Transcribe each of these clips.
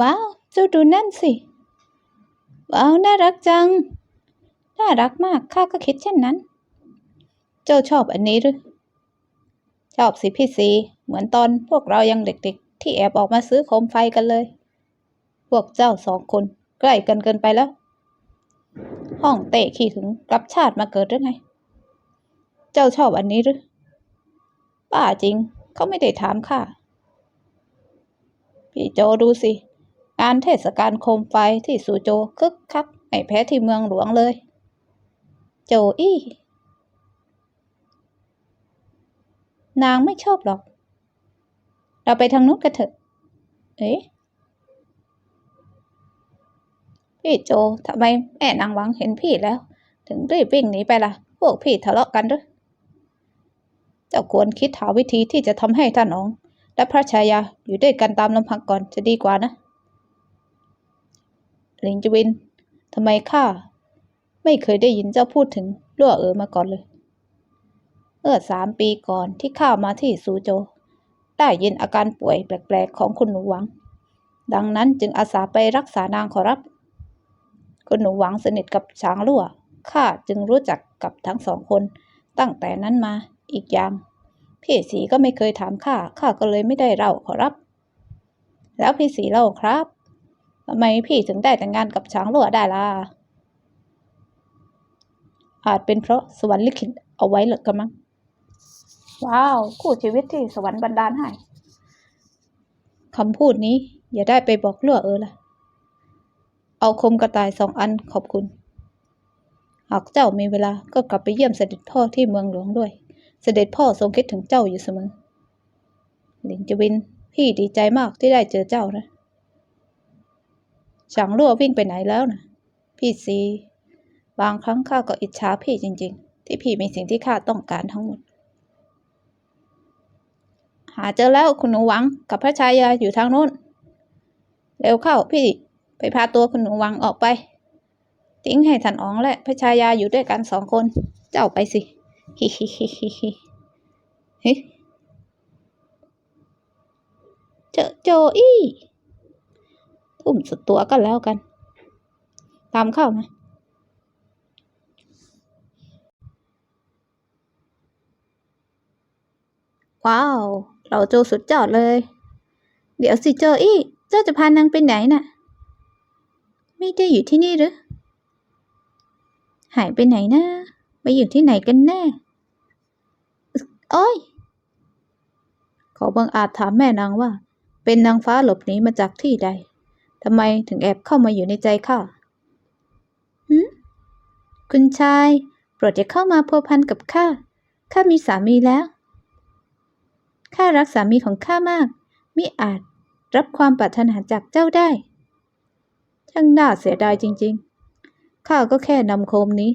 ว้าว เจ้าดูนั่นสิ ว้าว น่ารักจัง น่ารักมาก ข้าก็คิดเช่นนั้น เจ้าชอบอันนี้หรือ ชอบสิพี่สีเหมือนตอนพวกเรายังเด็กๆ ที่แอบออกมาซื้อโคมไฟกันเลย พวกเจ้าสองคน ใกล้กันเกินไปแล้ว ห้องเตะขี้ถึงกลับชาติมาเกิดหรือไง เจ้าชอบอันนี้หรือป้าจริง เขาไม่ได้ถามข้าพี่โจดูสิ งานเทศกาลโคมไฟที่สุโจคึกคักไม่แพ้ที่เมืองหลวงเลย โจอี้ นางไม่ชอบหรอก เราไปทางนู้นกันเถอะ เอ๊ะพี่โจทำไมแม่นางหวังเห็นพี่แล้ว ถึงรีบวิ่งหนีไปล่ะ พวกพี่ทะเลาะกันหรือเจ้าควรคิดหาวิธีที่จะทำให้ท่านอ๋องและพระชายาอยู่ด้วยกันตามลำพังก่อนจะดีกว่านะ ลิงจวินทำไมข้าไม่เคยได้ยินเจ้าพูดถึงลั่วเอ๋อมาก่อนเลย เมื่อสามปีก่อนที่ข้ามาที่ซูโจ ได้ยินอาการป่วยแปลกๆของคุณหนูหวัง ดังนั้นจึงอาสาไปรักษานางขอรับ คุณหนูหวังสนิทกับช้างลั่วข้าจึงรู้จักกับทั้งสองคนตั้งแต่นั้นมาอีกอย่าง พี่สีก็ไม่เคยถามข้าข้าก็เลยไม่ได้เล่าขอรับ แล้วพี่สีเล่าครับำไมพี่ถึงได้แต่งงานกับช้างลัวได้ล่ะ อาจเป็นเพราะสวรรค์ลิขิตเอาไว้หรือกมั้ง ว้าว คู่ชีวิตที่สวรรค์บันดาลให้คำพูดนี้ อย่าได้ไปบอกลัวเออละเอาคมกระต่ายสองอันขอบคุณ หากเจ้ามีเวลาก็กลับไปเยี่ยมเสด็จพ่อที่เมืองหลวงด้วย เสด็จพ่อทรงคิดถึงเจ้าอยู่เสมอหลินจวิน พี่ดีใจมากที่ได้เจอเจ้านะ ฉางรั่ววิ่งไปไหนแล้วนะพี่ซีบางครั้งข้าก็อิจฉาพี่จริง ๆ ที่พี่มีสิ่งที่ข้าต้องการทั้งหมด หาเจอแล้วคุณหนูหวังกับพระชายาอยู่ทางโน้น เร็วเข้าพี่ไปพาตัวคุณหนูหวังออกไป ทิ้งให้ท่านอ๋องและพระชายาอยู่ด้วยกันสองคน เจ้าไปสิฮิฮิฮิฮิฮิฮิเจอโจอี้ ทุ่มสุดตัวก็แล้วกัน ตามเข้ามาว้าว เราโจสุดยอดเลย เดี๋ยวสิโจอี้ เจ้าจะพานางไปไหนน่ะ ไม่ได้อยู่ที่นี่หรือ หายไปไหนนะไปอยู่ที่ไหนกันแน่อึ๊กโอ้ยขอบังอาจถามแม่นางว่า เป็นนางฟ้าหลบหนีมาจากที่ใด ทำไมถึงแอบเข้ามาอยู่ในใจข้าหืมคุณชาย โปรดอย่าเข้ามาพัวพันกับข้า ข้ามีสามีแล้ว ข้ารักสามีของข้ามาก มิอาจรับความปรารถนาจากเจ้าได้ ช่างน่าเสียดายจริงๆ ข้าก็แค่นำโคมนี้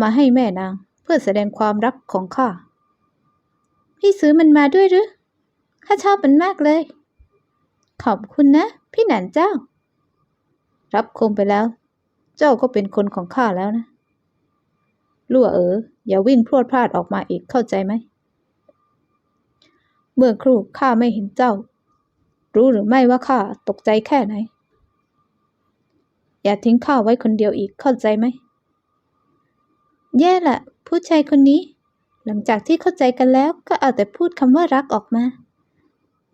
มาให้แม่นางเพื่อแสดงความรักของข้า พี่ซื้อมันมาด้วยหรือ ข้าชอบมันมากเลย ขอบคุณนะ พี่หนานเจ้า รับคมไปแล้ว เจ้าก็เป็นคนของข้าแล้วนะลั่วเอ๋ออย่าวิ่งพรวดพลาดออกมาอีกเข้าใจไหม เมื่อครู่ข้าไม่เห็นเจ้า รู้หรือไม่ว่าข้าตกใจแค่ไหน อย่าทิ้งข้าไว้คนเดียวอีกเข้าใจไหม แย่ละผู้ชายคนนี้ หลังจากที่เข้าใจกันแล้วก็เอาแต่พูดคำว่ารักออกมา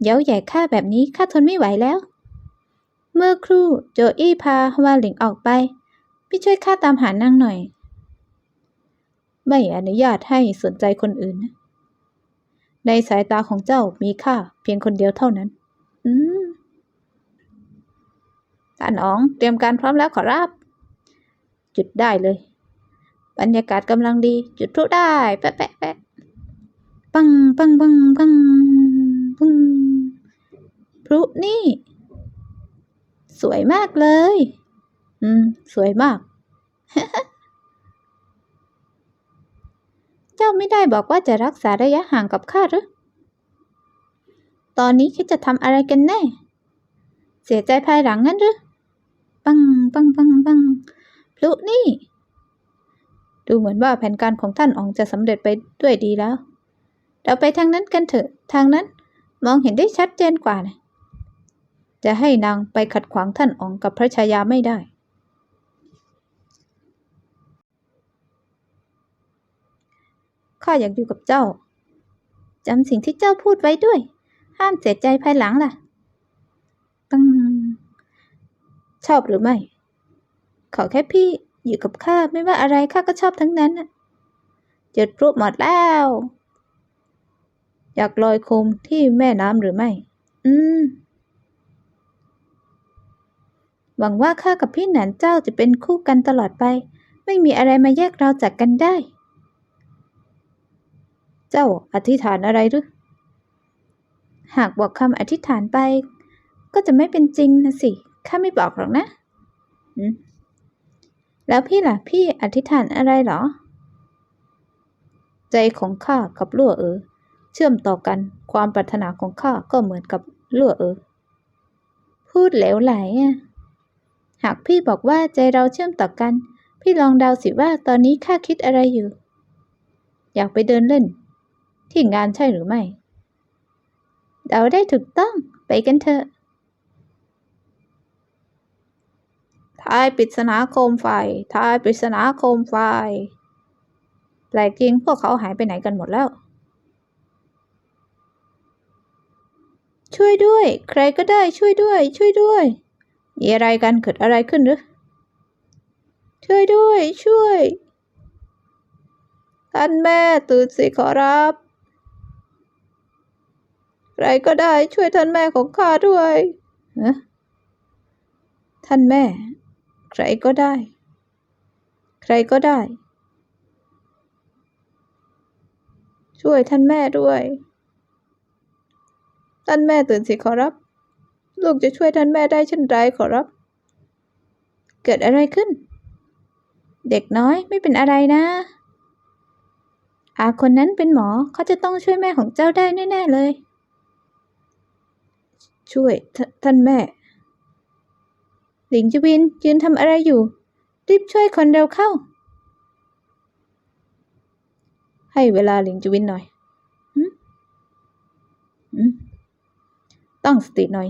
เย้าใหญ่ข้าแบบนี้ข้าทนไม่ไหวแล้ว เมื่อครู่โจอี้พาวาหลิงออกไปพี่ช่วยข้าตามหานางหน่อย ไม่อนุญาตให้สนใจคนอื่นนะในสายตาของเจ้ามีค่าเพียงคนเดียวเท่านั้น อืมท่านอ๋องเตรียมการพร้อมแล้วขอรับ จุดได้เลย บรรยากาศกำลังดี จุดพลุได้ แปะแปะแปะปังปังปังปังปังพลุนี่ สวยมากเลย อืม สวยมาก เจ้าไม่ได้บอกว่าจะรักษาระยะห่างกับข้าหรือ ตอนนี้คิดจะทำอะไรกันแน่ เสียใจภายหลังงั้นหรือ ปัง ปัง ปัง ปัง พลุนี่ ดูเหมือนว่าแผนการของท่านอองจะสำเร็จไปด้วยดีแล้ว เราไปทางนั้นกันเถอะ ทางนั้น มองเห็นได้ชัดเจนกว่านะ จะให้นางไปขัดขวางท่านอ๋องกับพระชายาไม่ได้ ข้าอยากอยู่กับเจ้า จำสิ่งที่เจ้าพูดไว้ด้วย ห้ามเสียใจภายหลังล่ะ ตั้ง ชอบหรือไม่ ขอแค่พี่อยู่กับข้าไม่ว่าอะไรข้าก็ชอบทั้งนั้นน่ะจุดพลุหมดแล้ว อยากลอยโคมที่แม่น้ำหรือไม่ อืม หวังว่าข้ากับพี่หนานเจ้าจะเป็นคู่กันตลอดไป ไม่มีอะไรมาแยกเราจากกันได้ เจ้าอธิษฐานอะไรหรือ หากบอกคำอธิษฐานไป ก็จะไม่เป็นจริงนะสิ ข้าไม่บอกหรอกนะ แล้วพี่ล่ะ พี่อธิษฐานอะไรเหรอ ใจของข้ากับลั่วเออ เชื่อมต่อกัน ความปรารถนาของข้าก็เหมือนกับลั่วเออ พูดเหลวไหลอะ หากพี่บอกว่าใจเราเชื่อมต่อกัน พี่ลองเดาสิว่าตอนนี้ข้าคิดอะไรอยู่ อยากไปเดินเล่น ที่งานใช่หรือไม่ เดาได้ถูกต้องไปกันเถอะทายปริศนาโคมไฟทายปริศนาโคมไฟแปลกจริงพวกเขาหายไปไหนกันหมดแล้ว ช่วยด้วย ใครก็ได้ช่วยด้วย ช่วยด้วย มีอะไรกันเกิดอะไรขึ้นหรือ ช่วยด้วย ช่วย ท่านแม่ตื่นสิขอรับ ใครก็ได้ช่วยท่านแม่ของข้าด้วยฮะท่านแม่ ใครก็ได้ ใครก็ได้ ช่วยท่านแม่ด้วย ท่านแม่ตื่นสิขอรับ ลูกจะช่วยท่านแม่ได้เช่นไรขอรับ เกิดอะไรขึ้น เด็กน้อยไม่เป็นอะไรนะ อาคนนั้นเป็นหมอเขาจะต้องช่วยแม่ของเจ้าได้แน่ๆเลย ช่วยทท่านแม่ หลิงจวินยืนทำอะไรอยู่ รีบช่วยคนเร็วเข้า ให้เวลาหลิงจวินหน่อยหืมหืมตั้งสติหน่อย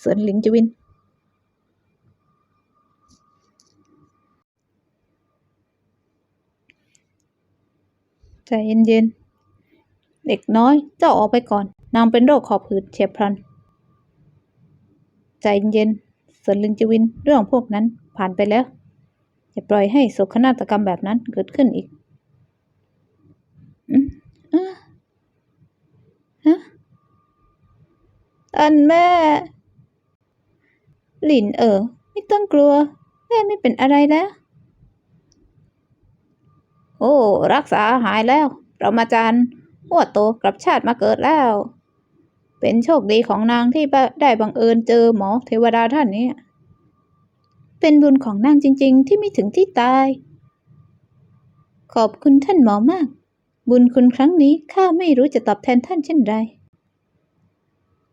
เสินหลิงจวิน ใจเย็นๆ เด็กน้อยเจ้าออกไปก่อน นางเป็นโรคขอบหืดเฉียบพลัน ใจเย็นๆเสินหลิงจวินเรื่องพวกนั้นผ่านไปแล้ว อย่าปล่อยให้โศกนาฏกรรมแบบนั้นเกิดขึ้นอีกอืมอะฮะท่านแม่ หลินเออไม่ต้องกลัว แม่ไม่เป็นอะไรแล้ว โอ้ รักษาหายแล้ว เรามาจารย์หัวโตกลับชาติมาเกิดแล้ว เป็นโชคดีของนางที่ได้บังเอิญเจอหมอเทวดาท่านนี้ เป็นบุญของนางจริง ๆ ที่ไม่ถึงที่ตาย ขอบคุณท่านหมอมาก บุญคุณครั้งนี้ข้าไม่รู้จะตอบแทนท่านเช่นไร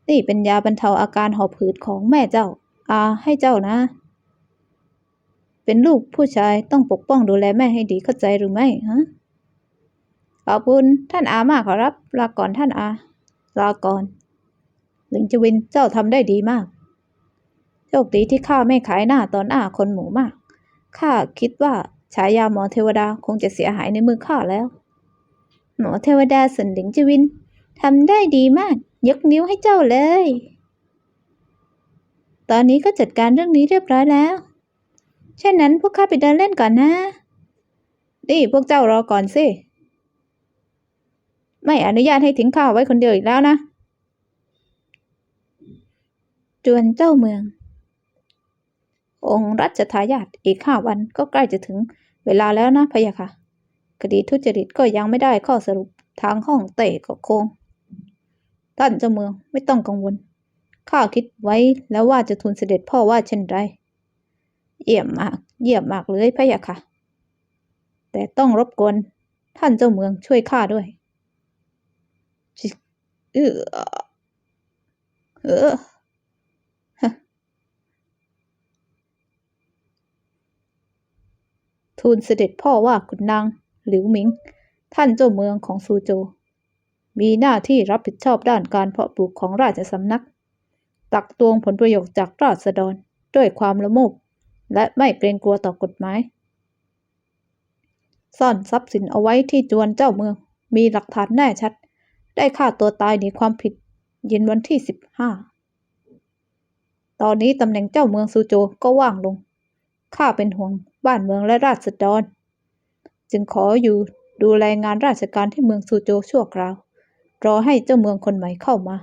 นี่เป็นยาบรรเทาอาการหอบหืดของแม่เจ้า อาให้เจ้านะ เป็นลูกผู้ชายต้องปกป้องดูแลแม่ให้ดีเข้าใจหรือไม่ฮะขอบคุณท่านอามากขอรับ ลาก่อนท่านอา ลาก่อนหลิงจวินเจ้าทำได้ดีมาก โชคดีที่ข้าไม่ขายหน้าตอนหน้าคนหมู่มาก ข้าคิดว่าฉายาหมอเทวดาคงจะเสียหายในมือข้าแล้ว หมอเทวดาสันหลิงจวินทำได้ดีมาก ยกนิ้วให้เจ้าเลย ตอนนี้ก็จัดการเรื่องนี้เรียบร้อยแล้ว เช่นนั้นพวกข้าไปเดินเล่นก่อนนะ นี่พวกเจ้ารอก่อนสิ ไม่อนุญาตให้ทิ้งข้าไว้คนเดียวอีกแล้วนะ จวนเจ้าเมือง องค์รัชทายาทอีกห้าวันก็ใกล้จะถึงเวลาแล้วนะพะยะค่ะ คดีทุจริตก็ยังไม่ได้ข้อสรุปทางห้องเตะก็โคง ท่านเจ้าเมืองไม่ต้องกังวล ข้าคิดไว้แล้วว่าจะทูลเสด็จพ่อว่าเช่นไร เยี่ยมมาก เยี่ยมมากเลยพะยะค่ะ แต่ต้องรบกวนท่านเจ้าเมืองช่วยข้าด้วยจิเออเออทูลเสด็จพ่อว่าคุณนางหลิวหมิง ท่านเจ้าเมืองของซูโจวมีหน้าที่รับผิดชอบด้านการเพาะปลูกของราชสำนัก ตักตวงผลประโยชน์จากราษฎรด้วยความละโมบและไม่เกรงกลัวต่อกฎหมาย ซ่อนทรัพย์สินเอาไว้ที่จวนเจ้าเมือง มีหลักฐานแน่ชัด ได้ฆ่าตัวตายหนีความผิด เย็นวันที่สิบห้าตอนนี้ตำแหน่งเจ้าเมืองซูโจก็ว่างลง ข้าเป็นห่วงบ้านเมืองและราษฎร จึงขออยู่ดูแลงานราชการที่เมืองซูโจชั่วคราว รอให้เจ้าเมืองคนใหม่เข้ามา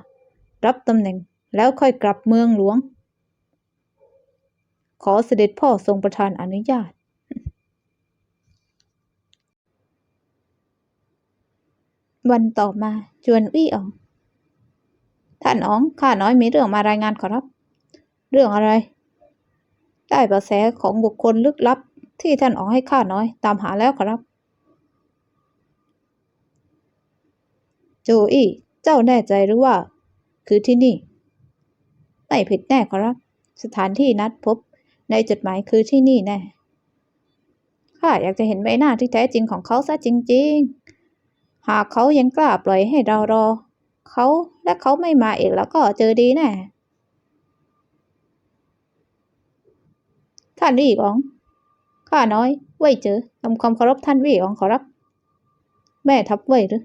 รับตำแหน่ง แล้วค่อยกลับเมืองหลวง ขอเสด็จพ่อทรงประทานอนุญาต วันต่อมาจวนอี้อ๋อง ท่านอ๋องข้าน้อยมีเรื่องมารายงานขอรับ เรื่องอะไร ได้เบาะแสของบุคคลลึกลับ ที่ท่านอ๋องให้ข้าน้อย ตามหาแล้วขอรับ โจอี้เจ้าแน่ใจหรือว่า คือที่นี่ ไม่ผิดแน่ขอรับ สถานที่นัดพบ ในจดหมายคือที่นี่แน่ข้าอยากจะเห็นใบหน้าที่แท้จริงของเขาซะจริง ๆ หากเขายังกล้าปล่อยให้เรารอ เขาและเขาไม่มาอีกแล้วก็เจอดีแน่ท่านวี่อ๋องข้าน้อยเว่ยเจอทำความเคารพท่านวี่อ๋องขอรับ แม่ทับเว่ยหรือ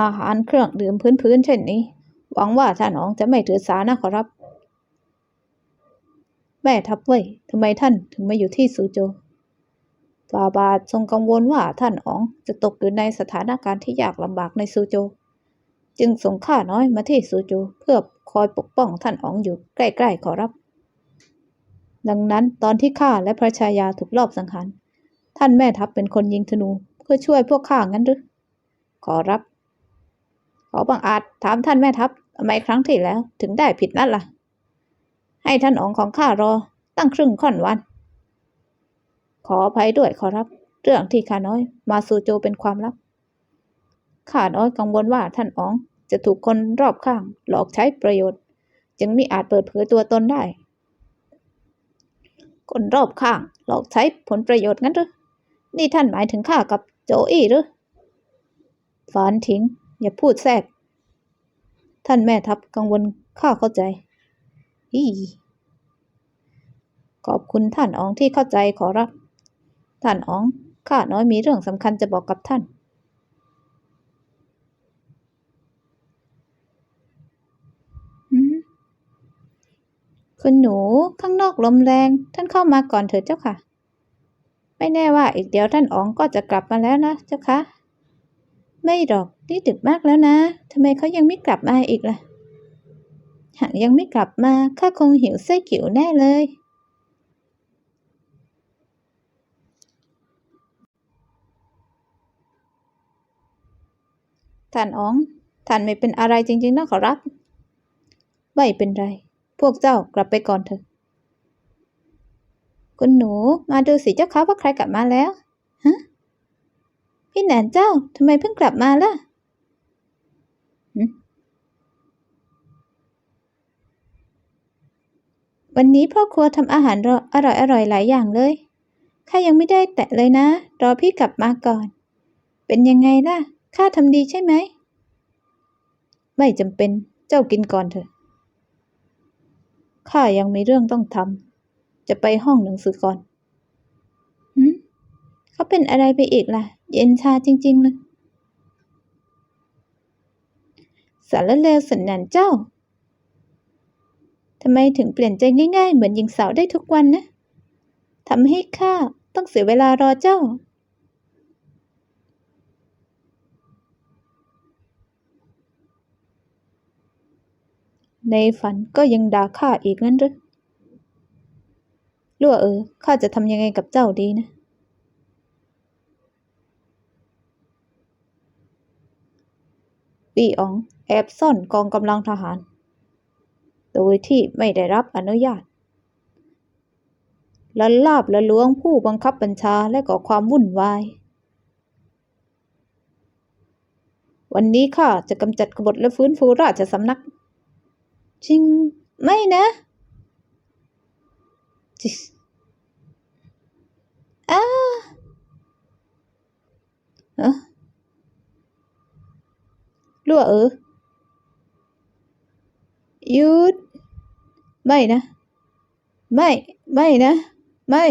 อาหารเครื่องดื่มพื้นๆเช่นนี้ หวังว่าท่านอ๋องจะไม่ถือสานะขอรับ แม่ทับเว่ยทำไมท่านถึงมาอยู่ที่ซูโจฟาบาททรงกังวลว่าท่านอ๋องจะตกอยู่ในสถานการณ์ที่ยากลำบากในซูโจ จึงส่งข้าน้อยมาที่ซูโจเพื่อคอยปกป้องท่านอ๋องอยู่ใกล้ๆขอรับ ดังนั้นตอนที่ข้าและพระชายาถูกลอบสังหารท่านแม่ทัพเป็นคนยิงธนูเพื่อช่วยพวกข้างั้นหรือขอรับ ขอบังอาจถามท่านแม่ทัพทำไมครั้งที่แล้ว ถึงได้ผิดนัดล่ะ ให้ท่านองของข้ารอตั้งครึ่งค่อนวัน ขออภัยด้วยขอรับ เรื่องที่ข้าน้อย มาสู่โจเป็นความลับข้าน้อยกังวลว่าท่านอ๋องจะถูกคนรอบข้างหลอกใช้ประโยชน์ จึงมิอาจเปิดเผยตัวตนได้ คนรอบข้างหลอกใช้ผลประโยชน์งั้นหรือนี่ท่านหมายถึงข้ากับโจอี้หรือฝานทิ้ง อย่าพูดแทรก ท่านแม่ทัพกังวลข้าเข้าใจ อีขอบคุณท่านอ๋องที่เข้าใจขอรับ ท่านอ๋องข้าน้อยมีเรื่องสำคัญจะบอกกับท่าน คุณหนูข้างนอกลมแรง ท่านเข้ามาก่อนเถิดเจ้าค่ะ ไม่แน่ว่าอีกเดี๋ยวท่านอ๋องก็จะกลับมาแล้วนะเจ้าค่ะ ไม่หรอกนี่ดึกมากแล้วนะทำไมเขายังไม่กลับมาอีกล่ะ หากยังไม่กลับมาข้าคงหิวไส้กิ่วแน่เลย ท่านอ๋อง ท่านไม่เป็นอะไรจริงๆนะขอรับ ไม่เป็นไร พวกเจ้ากลับไปก่อนเถอะ คุณหนูมาดูสิเจ้าคะว่าใครกลับมาแล้ว พี่แหนนเจ้าทำไมเพิ่งกลับมาล่ะ วันนี้พ่อครัวทำอาหารอร่อยอร่อยหลายอย่างเลย ข้ายังไม่ได้แตะเลยนะ รอพี่กลับมาก่อน เป็นยังไงล่ะ ข้าทำดีใช่ไหม ไม่จำเป็น เจ้ากินก่อนเถอะ ข้ายังมีเรื่องต้องทำ จะไปห้องหนังสือก่อนเขาเป็นอะไรไปอีกล่ะ เย็นชาจริง ๆ เลย สารเลวสันนันเจ้า ทำไมถึงเปลี่ยนใจง่ายๆ เหมือนหญิงสาวได้ทุกวันนะ ทำให้ข้าต้องเสียเวลารอเจ้า ในฝันก็ยังด่าข้าอีกงั้นหรือลั่วเออ ข้าจะทำยังไงกับเจ้าดีนะ ปีอ๋องแอบซ่อนกองกำลังทหาร โดยที่ไม่ได้รับอนุญาตและลาบและล้วงผู้บังคับบัญชาและก่อความวุ่นวาย วันนี้ข้าจะกำจัดกบฏและฟื้นฟูราชสำนัก จริง ไม่นะจิสอ้าเออ รั่วเออยุด ไม่นะ ไม่ ไม่นะ ไม่